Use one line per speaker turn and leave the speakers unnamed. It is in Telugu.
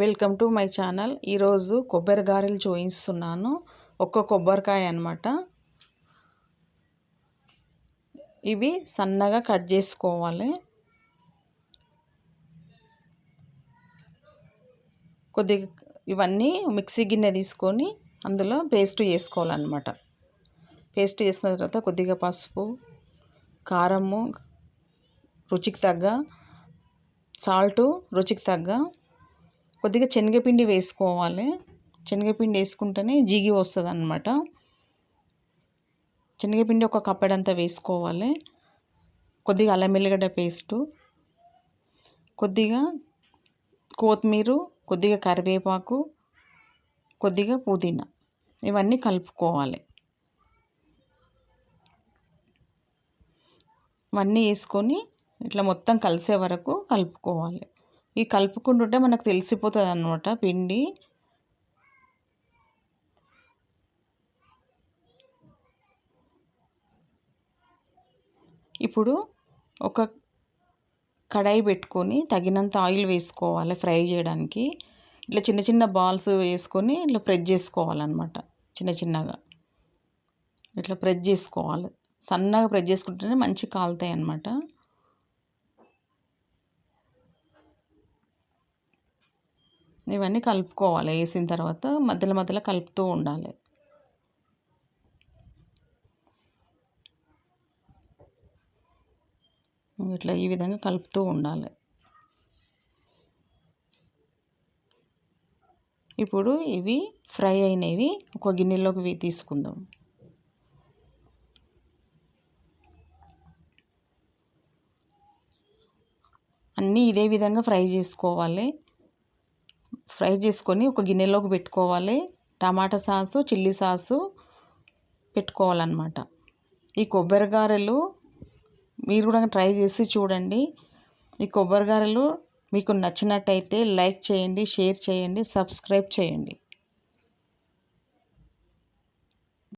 Welcome to my channel. ఈరోజు కొబ్బరి గారెలు చూపిస్తున్నాను ఒక్క కొబ్బరికాయ అనమాట ఇవి సన్నగా కట్ చేసుకోవాలి. కొద్దిగా ఇవన్నీ మిక్సీ గిన్నె తీసుకొని అందులో పేస్ట్ చేసుకోవాలన్నమాట. పేస్ట్ చేసిన తర్వాత కొద్దిగా పసుపు కారము రుచికి తగ్గ సాల్టు రుచికి తగ్గ కొద్దిగా శనగపిండి వేసుకోవాలి. శనగపిండి వేసుకుంటేనే జిగి వస్తుంది అనమాట శనగపిండి ఒక కప్పడంతా వేసుకోవాలి. కొద్దిగా అల్లం వెల్లిగడ్డ పేస్టు కొద్దిగా కొత్తిమీర కొద్దిగా కరివేపాకు కొద్దిగా పుదీనా ఇవన్నీ కలుపుకోవాలి. ఇవన్నీ వేసుకొని ఇట్లా మొత్తం కలిసే వరకు కలుపుకోవాలి. ఈ కలుపుకుంటుంటే మనకు తెలిసిపోతుంది అనమాట పిండి. ఇప్పుడు ఒక కడాయి పెట్టుకొని తగినంత ఆయిల్ వేసుకోవాలి ఫ్రై చేయడానికి. ఇట్లా చిన్న చిన్న బాల్స్ వేసుకొని ఇట్లా ప్రెస్ చేసుకోవాలన్నమాట చిన్న చిన్నగా. ఇట్లా ప్రెస్ చేసుకోవాలి. సన్నగా ప్రెస్ చేసుకుంటేనే మంచి కాలుతాయి అన్నమాట ఇవన్నీ కలుపుకోవాలి. వేసిన తర్వాత మధ్యలో మధ్యలో కలుపుతూ ఉండాలి. ఇట్లా ఈ విధంగా కలుపుతూ ఉండాలి. ఇప్పుడు ఇవి ఫ్రై అయినవి ఒక గిన్నెలోకి తీసుకుందాం. అన్నీ ఇదే విధంగా ఫ్రై చేసుకోవాలి. ఫ్రై చేసుకొని ఒక గిన్నెలోకి పెట్టుకోవాలి. టమాటా సాసు చిల్లీ సాసు పెట్టుకోవాలన్నమాట. ఈ కొబ్బరి గారెలు మీరు కూడా ట్రై చేసి చూడండి. ఈ కొబ్బరి గారెలు మీకు నచ్చినట్టయితే లైక్ చేయండి షేర్ చేయండి సబ్స్క్రైబ్ చేయండి.